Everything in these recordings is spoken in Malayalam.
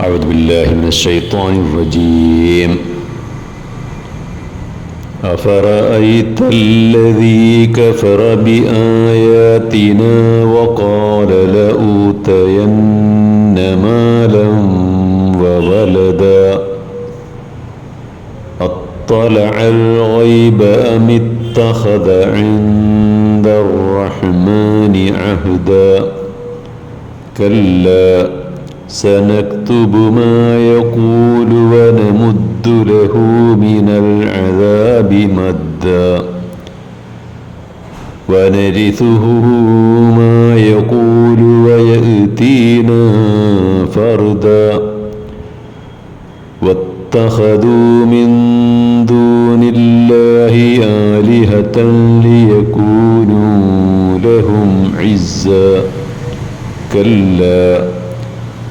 أعوذ بالله من الشيطان الرجيم. أفرأيت الذي كفر بآياتنا وقال لأوتين مالا وولدا؟ أطلع الغيب أم اتخذ عند الرحمن عهدا؟ كلا سنكتب ما يقول ونمد له من العذاب مدا. ونرثه ما يقول ويأتينا فردا. واتخذوا من دون الله آلهة ليكونوا لهم عزا. كلا.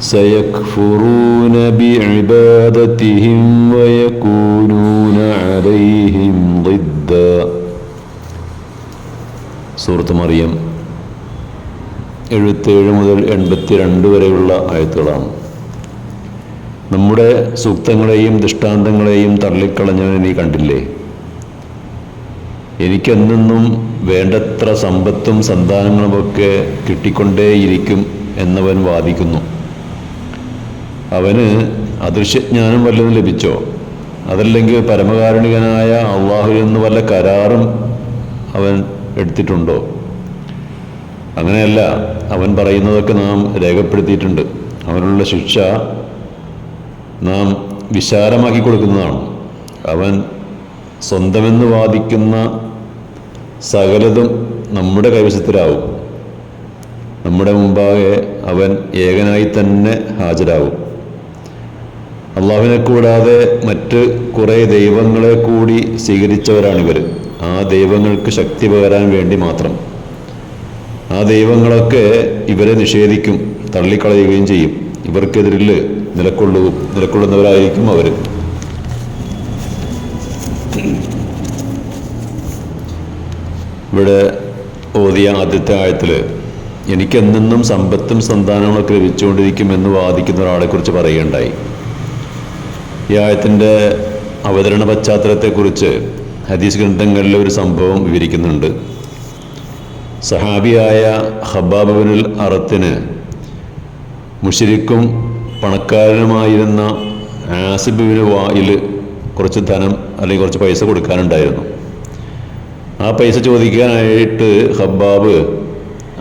سيكفرون بعبادتهم ويكونون عليهم ضدا സൂറത്ത് മറിയം എഴുപത്തേഴ് മുതൽ എൺപത്തിരണ്ട് വരെയുള്ള ആയത്തുകളാണ് നമ്മുടെ സൂക്തങ്ങളെയും ദൃഷ്ടാന്തങ്ങളെയും തള്ളിക്കളഞ്ഞവനെ നീ കണ്ടില്ലേ എനിക്കെന്നെന്നും വേണ്ടത്ര സമ്പത്തും സന്താനങ്ങളുമൊക്കെ കിട്ടിക്കൊണ്ടേയിരിക്കും എന്നവൻ വാദിക്കുന്നു അവന് അദൃശ്യജ്ഞാനം വല്ലതും ലഭിച്ചോ? അതല്ലെങ്കിൽ പരമകാരുണികനായ അള്ളാഹു എന്ന് വല്ല കരാറും അവൻ എടുത്തിട്ടുണ്ടോ? അങ്ങനെയല്ല അവൻ പറയുന്നതൊക്കെ നാം രേഖപ്പെടുത്തിയിട്ടുണ്ട്. അവനുള്ള ശിക്ഷ നാം വിശാലമാക്കി കൊടുക്കുന്നതാണ്. അവൻ സ്വന്തമെന്ന് വാദിക്കുന്ന സകലതും നമ്മുടെ കൈവശത്തിലാവും. നമ്മുടെ മുമ്പാകെ അവൻ ഏകനായി തന്നെ ഹാജരാകും അള്ളാഹുവിനെ കൂടാതെ മറ്റ് കുറേ ദൈവങ്ങളെ കൂടി സ്വീകരിച്ചവരാണിവർ ആ ദൈവങ്ങൾക്ക് ശക്തി പകരാൻ വേണ്ടി മാത്രം. ആ ദൈവങ്ങളൊക്കെ ഇവരെ നിഷേധിക്കും തള്ളിക്കളയുകയും ചെയ്യും. ഇവർക്കെതിരിൽ നിലക്കൊള്ളു നിലക്കൊള്ളുന്നവരായിരിക്കും അവർ ഇവിടെ ഓതിയ ആദ്യത്തെ ആയത്തിൽ എനിക്കെന്നെന്നും സമ്പത്തും സന്താനങ്ങളൊക്കെ ലഭിച്ചുകൊണ്ടിരിക്കുമെന്ന് വാദിക്കുന്ന ഒരാളെക്കുറിച്ച് പറയുകയുണ്ടായി. ഈ ആയത്തിന്റെ അവതരണ പശ്ചാത്തലത്തെക്കുറിച്ച് ഹദീസ് ഗ്രന്ഥങ്ങളിലെ ഒരു സംഭവം വിവരിക്കുന്നുണ്ട്. സഹാബിയായ ഹബാബുബിനുൽ അറത്തിന് മുഷിരിക്കും പണക്കാരനുമായിരുന്ന ആസിബിന് വായിൽ കുറച്ച് ധനം അല്ലെങ്കിൽ കുറച്ച് പൈസ കൊടുക്കാനുണ്ടായിരുന്നു. ആ പൈസ ചോദിക്കാനായിട്ട് ഹബ്ബാബ്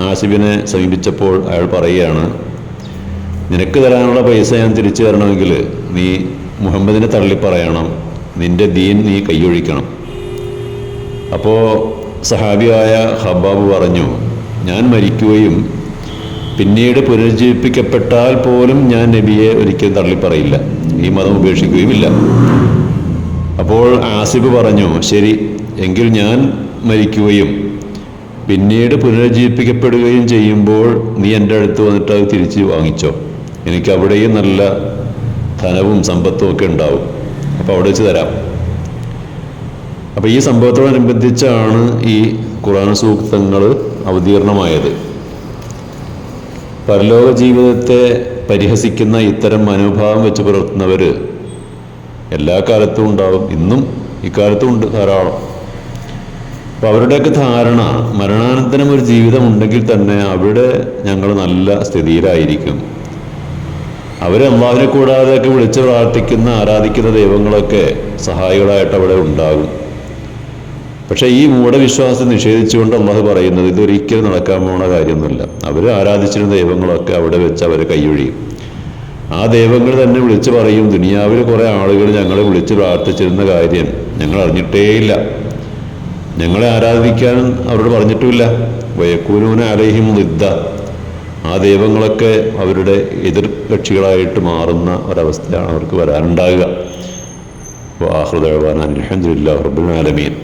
ആസിബിനെ സമീപിച്ചപ്പോൾ അയാൾ പറയുകയാണ് നിനക്ക് തരാനുള്ള പൈസ ഞാൻ തിരിച്ചു തരണമെങ്കിൽ നീ മുഹമ്മദിനെ തള്ളി പറയണം. നിന്റെ ദീൻ നീ കൈയൊഴിക്കണം. അപ്പോൾ സഹാബിയായ ഹബാബ് പറഞ്ഞു ഞാൻ മരിക്കുകയും പിന്നീട് പുനരുജ്ജീവിപ്പിക്കപ്പെട്ടാൽ പോലും ഞാൻ നബിയെ ഒരിക്കലും തള്ളിപ്പറയില്ല ഈ മതം ഉപേക്ഷിക്കുകയുമില്ല. അപ്പോൾ ആസിബ് പറഞ്ഞു ശരി എങ്കിൽ ഞാൻ മരിക്കുകയും പിന്നീട് പുനരുജ്ജീവിപ്പിക്കപ്പെടുകയും ചെയ്യുമ്പോൾ നീ എന്റെ അടുത്ത് വന്നിട്ട് അത് തിരിച്ച് വാങ്ങിച്ചോ. എനിക്ക് അവിടെയും നല്ല ധനവും സമ്പത്തും ഒക്കെ ഉണ്ടാവും. അപ്പോൾ അവിടെ വെച്ച് തരാം. അപ്പോൾ ഈ സംഭവത്തോടനുബന്ധിച്ചാണ് ഈ ഖുറാൻ സൂക്തങ്ങൾ അവതീർണമായത്. പരലോക ജീവിതത്തെ പരിഹസിക്കുന്ന ഇത്തരം മനോഭാവം വെച്ച് പുലർത്തുന്നവർ എല്ലാ കാലത്തും ഉണ്ടാവും. ഇന്നും ഇക്കാലത്തും ഉണ്ട് ധാരാളം. അപ്പോൾ അവരുടെയൊക്കെ ധാരണ മരണാനന്തരം ഒരു ജീവിതം ഉണ്ടെങ്കിൽ തന്നെ അവിടെ ഞങ്ങൾ നല്ല സ്ഥിതിയിലായിരിക്കും. അവർ അള്ളാഹിനെ കൂടാതെയൊക്കെ വിളിച്ച് പ്രാർത്ഥിക്കുന്ന ആരാധിക്കുന്ന ദൈവങ്ങളൊക്കെ സഹായികളായിട്ട് അവിടെ ഉണ്ടാകും. പക്ഷേ ഈ മൂഢവിശ്വാസം നിഷേധിച്ചുകൊണ്ട് അള്ളാഹു പറയുന്നത് ഇതൊരിക്കലും നടക്കാൻ പോണ കാര്യമൊന്നുമില്ല. അവർ ആരാധിച്ചിരുന്ന ദൈവങ്ങളൊക്കെ അവിടെ വെച്ച് അവരെ കൈയൊഴിയും. ആ ദൈവങ്ങൾ തന്നെ വിളിച്ച് പറയും ദുനിയാവിൽ കുറേ ആളുകൾ ഞങ്ങളെ വിളിച്ച് പ്രാർത്ഥിച്ചിരുന്ന കാര്യം ഞങ്ങൾ അറിഞ്ഞിട്ടേയില്ല. ഞങ്ങളെ ആരാധിക്കാനും അവരോട് പറഞ്ഞിട്ടുമില്ല. വയക്കൂനൂന അലഹിം നിദ്ദ ആ ദൈവങ്ങളൊക്കെ അവരുടെ എതിർ കക്ഷികളായിട്ട് മാറുന്ന ഒരവസ്ഥയാണ് അവർക്ക് വരാനുണ്ടാകുക. വാഹൃദാൻ അലഹദില്ല റബുൽ ആലമീൻ.